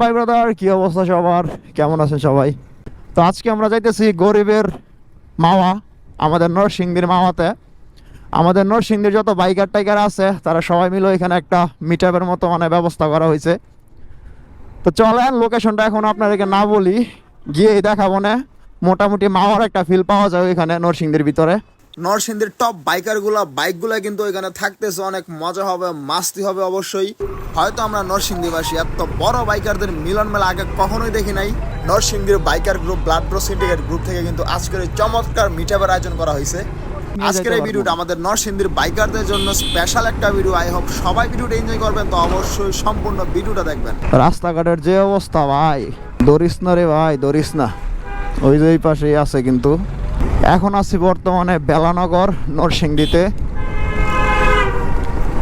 ভাই ব্রাদার কি অবস্থা সবার? কেমন আছেন সবাই? তো আজকে আমরা যাইতেছি গরিবের মাওয়া, আমাদের নরসিংদীর মাওয়াতে। আমাদের নরসিংদীর যত বাইকার টাইকার আছে, তারা সবাই মিলে এখানে একটা মিট মতো মানে ব্যবস্থা করা হয়েছে। তো চলেন লোকেশনটা এখন আপনাদেরকে না বলি গিয়ে দেখাবো না। মোটামুটি মাওয়ার একটা ফিল পাওয়া যায় এখানে নরসিংদীর ভিতরে। নরসিংদীর টপ বাইকারগুলো বাইকগুলো কিন্তু ওইখানে থাকতেছে অনেক মজা হবে মাস্তি হবে অবশ্যই। হয়তো আমরা নরসিংদীবাসী এত বড় বাইকারদের মিলন মেলা আগে কখনোই দেখি নাই। নরসিংদীর biker group blood bro syndicate group থেকে কিন্তু আজকের এই চমৎকার মিটাপের আয়োজন করা হয়েছে। আজকের এই। ভিডিওটা আমাদের নরসিংদীর বাইকারদের জন্য স্পেশাল একটা ভিডিও আই হোপ সবাই ভিডিওটা এনজয় করবেন তো অবশ্যই সম্পূর্ণ ভিডিওটা দেখবেন। রাস্তাঘাটের যে অবস্থা ভাই। দরিস না রে ভাই দরিস না। ওই যে ওই পাশেই আছে কিন্তু। এখন আছি বর্তমানে বেলানগর, নরসিংদীতে।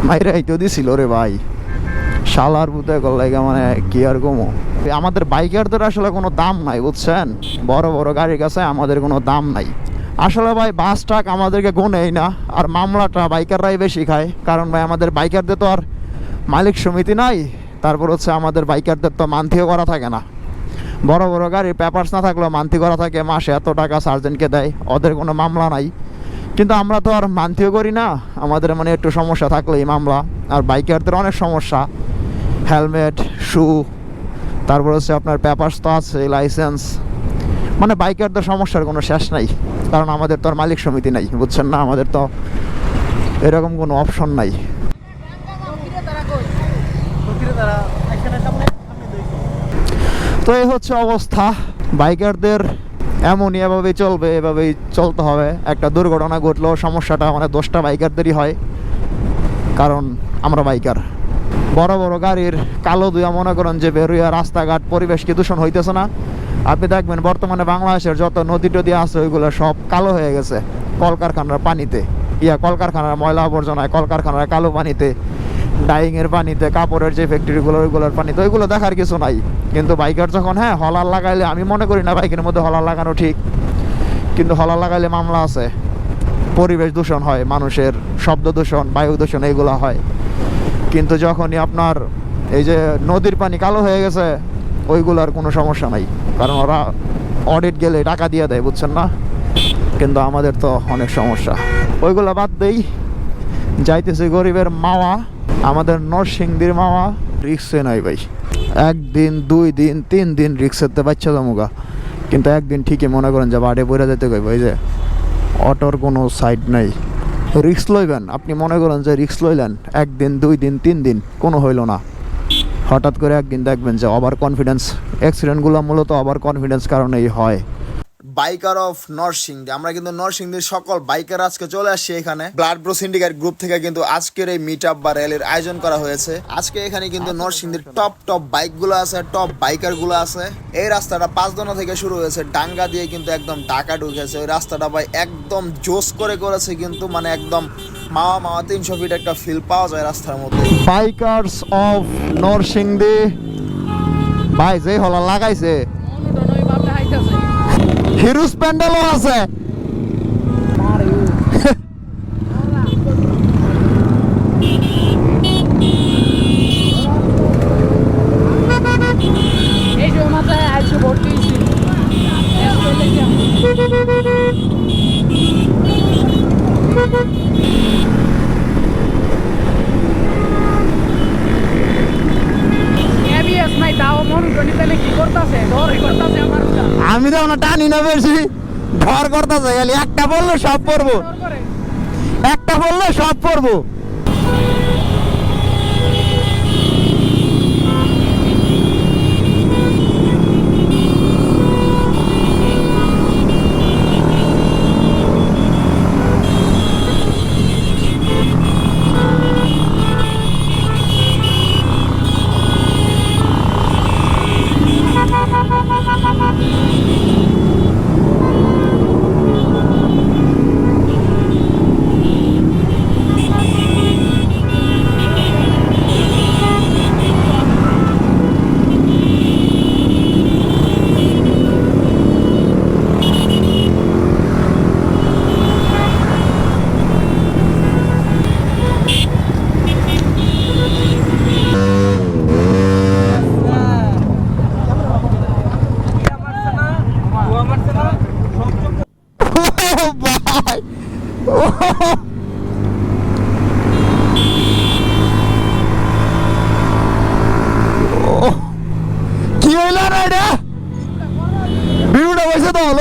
মাইরে এইটো দিছিল রে ভাই। শালার বুতে করলে মানে কি আর কমো? আমাদের বাইকারদের আসলে কোনো দাম নাই, বুঝছেন? বড় বড় গাড়ির কাছে আমাদের কোনো দাম নাই। আসলে ভাই, বাস, ট্রাক আমাদেরকে গোনেই না, আর মামলাটা বাইকাররাই বেশি খায়। কারণ ভাই, আমাদের বাইকারদের তো আর মালিক সমিতি নাই, তারপর হচ্ছে আমাদের বাইকারদের তো মান্থিও করা থাকে না। বড় বড় গাড়ির পেপারস না থাকলেও মান্তি করা থাকে, মাসে এত টাকা সার্জেন্টকে দেয়, ওদের কোনো মামলা নাই। কিন্তু আমরা তো আর মান্থিও করি না, আমাদের মানে একটু সমস্যা থাকলেই মামলা, আর বাইকারদের অনেক সমস্যা। হেলমেট শু তারপর হচ্ছে আপনার পেপারস তো আছে লাইসেন্স মানে বাইকারদের সমস্যার কোনো শেষ নাই, কারণ আমাদের তো আর মালিক সমিতি নাই, বুঝছেন না? আমাদের তো এরকম কোনো অপশন নাই। তো এই হচ্ছে অবস্থা। বাইকারদের এমনই এভাবেই চলবে, এভাবেই চলতে হবে। একটা দুর্ঘটনা ঘটলেও সমস্যাটা মানে দোষটা বাইকারদেরই হয়, কারণ আমরা বাইকার। বড় বড় গাড়ির কালো দুয়া মনে করেন যে বেরোয়া রাস্তাঘাট পরিবেশকে দূষণ হইতেছে না? আপনি দেখবেন বর্তমানে বাংলাদেশের যত নদী টদী আছে, ওইগুলো সব কালো হয়ে গেছে। কলকারখানার পানিতে। ইয়া কলকারখানার ময়লা আবর্জনায় কলকারখানার কালো পানিতে। ডাইংয়ের পানিতে, কাপড়ের যে ফ্যাক্টরিগুলো ওইগুলোর পানিতে, ওইগুলো দেখার কিছু নাই। কিন্তু বাইকার যখন হ্যাঁ হলার লাগাইলে, আমি মনে করি না বাইকের মধ্যে হলার লাগানো ঠিক, কিন্তু হলার লাগাইলে মামলা আছে। পরিবেশ দূষণ হয়, মানুষের শব্দ দূষণ, বায়ু দূষণ, এইগুলো হয়। কিন্তু যখনই আপনার এই যে নদীর পানি কালো হয়ে গেছে, ওইগুলোর কোনো সমস্যা নাই। কারণ ওরা অডিট গেলে টাকা দিয়ে দেয়, বুঝছেন না? কিন্তু আমাদের তো অনেক সমস্যা। ওইগুলো বাদ দেই, যাইতেছে গরিবের মাওয়া। আমাদের নরসিংদীর মামা রিক্সে নাই ভাই। একদিন, দুই দিন, তিন দিন রিক্সেতে বাচ্চা জমুগা। কিন্তু একদিন ঠিকই মনে করেন যে বাড়ি বইরা যেতে কইব, এই যে অটোর কোনো সাইড নাই। রিক্স লইবেন, আপনি মনে করেন যে রিক্স লইলেন, একদিন, দুই দিন, তিন দিন, কোনো হইল না। হঠাৎ করে একদিন দেখবেন যে ওভার কনফিডেন্স অ্যাক্সিডেন্টগুলো মূলত ওভার কনফিডেন্স কারণেই হয়। বাইকার অফ নরসিংদী আমরা কিন্তু নরসিংদীর সকল বাইকার আজকে চলে আসছি এখানে। ব্লাড ব্রো সিন্ডিকেট গ্রুপ থেকে কিন্তু আজকের এই মিট আপ বা র্যালির আয়োজন করা হয়েছে। আজকে এখানে কিন্তু নরসিংদীর টপ টপ বাইকগুলো আছে টপ বাইকারগুলো আছে। এই রাস্তাটা পাঁচদনা থেকে শুরু হয়েছে। ডাঙ্গা দিয়ে কিন্তু একদম ঢাকা ঢুকেছে। ওই রাস্তাটা ভাই একদম জোস করে করেছে কিন্তু মানে একদম মাওয়া মাওয়া তিনশো ফিট একটা ফিল পাওয়া যায় রাস্তার মধ্যে। বাইকার্স অফ নরসিংদী ভাই যে হলা লাগাইছে। হিরুস প্যান্ডেলও আছে এই যে মাথায় আইসে ভর্তি হয়েছি এবিএস নাই তাও মন গণিতে কি করতেছে দৌড়ি করতেছে আমার উঠা আমি তো টানি না বেশি। ঘর করতেছে খালি একটা বলল সব পড়ব। একটা বলল সব পড়ব।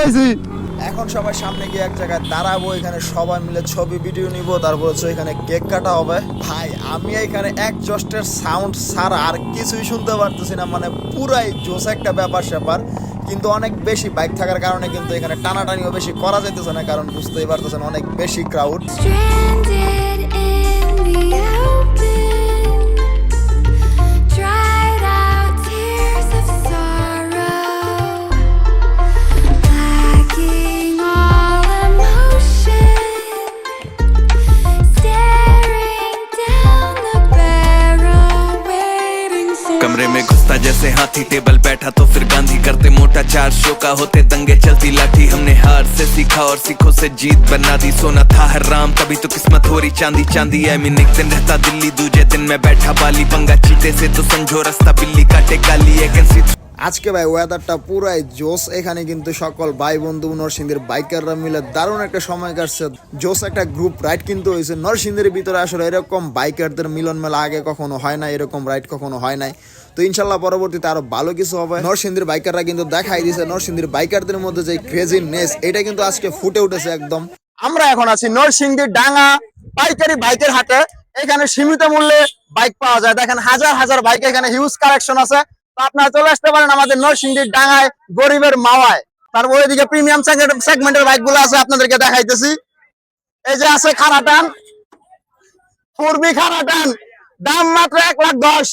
লইছে এখন সবাই সামনে গিয়ে এক জায়গায় দাঁড়াবো এখানে সবাই মিলে ছবি ভিডিও নিব তারপর হচ্ছে এখানে কেক কাটা হবে। ভাই আমি এখানে এক জস্টের সাউন্ড ছাড়া আর কিছুই শুনতে পারতেছি না মানে পুরাই জোস একটা ব্যাপার স্যাপার। কিন্তু অনেক বেশি বাইক থাকার কারণে কিন্তু এখানে টানাটানিও বেশি করা যাইতেছে না কারণ বুঝতেই পারতেছেন অনেক বেশি ক্রাউড कमरे में घुसता जैसे हाथी टेबल बैठा तो फिर गांधी करते मोटा चार शो का होते दंगे चलती लाठी हमने हार से सीखा और सीखों से जीत बना दी सोना था हर राम तभी तो किस्मत हो रही चांदी चांदी है मीन एक दिन रहता दिल्ली दूजे दिन में बैठा बाली पंगा चीते से तो समझो रास्ता बिल्ली काटे काली है कैसी আজকে ভাই ওয়েদারটা পুরাই জোস এখানে কিন্তু সকল ভাই বন্ধু নরসিংদীর বাইকাররা মিলে দারুণ একটা সময় কাটছে জোস একটা গ্রুপ রাইড কিন্তু হয়েছে নরসিংদীর ভিতরে আসলে এরকম বাইকারদের মিলন মেলা আগে কখনো হয় না এরকম রাইড কখনো হয় নাই তো ইনশাল্লাহ পরবর্তীতে আরও ভালো কিছু হবে। নরসিংদীর বাইকাররা কিন্তু দেখাই দিয়েছে নরসিংদীর বাইকারদের মধ্যে যে ক্রেজি নেস এটা কিন্তু আজকে ফুটে উঠেছে একদম। আমরা এখন আছি নরসিংদী ডাঙ্গা পাইকারি বাইকের হাটে। এখানে সীমিত মূল্যে বাইক পাওয়া যায়। দেখেন হাজার হাজার বাইক এখানে হিউজ কালেকশন আছে। তো আপনারা চলে আসতে পারেন আমাদের নরসিংদীর ডাঙ্গায় গরিবের মাওয়ায়। তারপর ওইদিকে প্রিমিয়াম সেগমেন্টের বাইকগুলো আছে, আপনাদেরকে দেখাইতেছি। এই যে আছে খারাটান। পূর্বী খারাটান। দাম মাত্র এক লাখ দশ।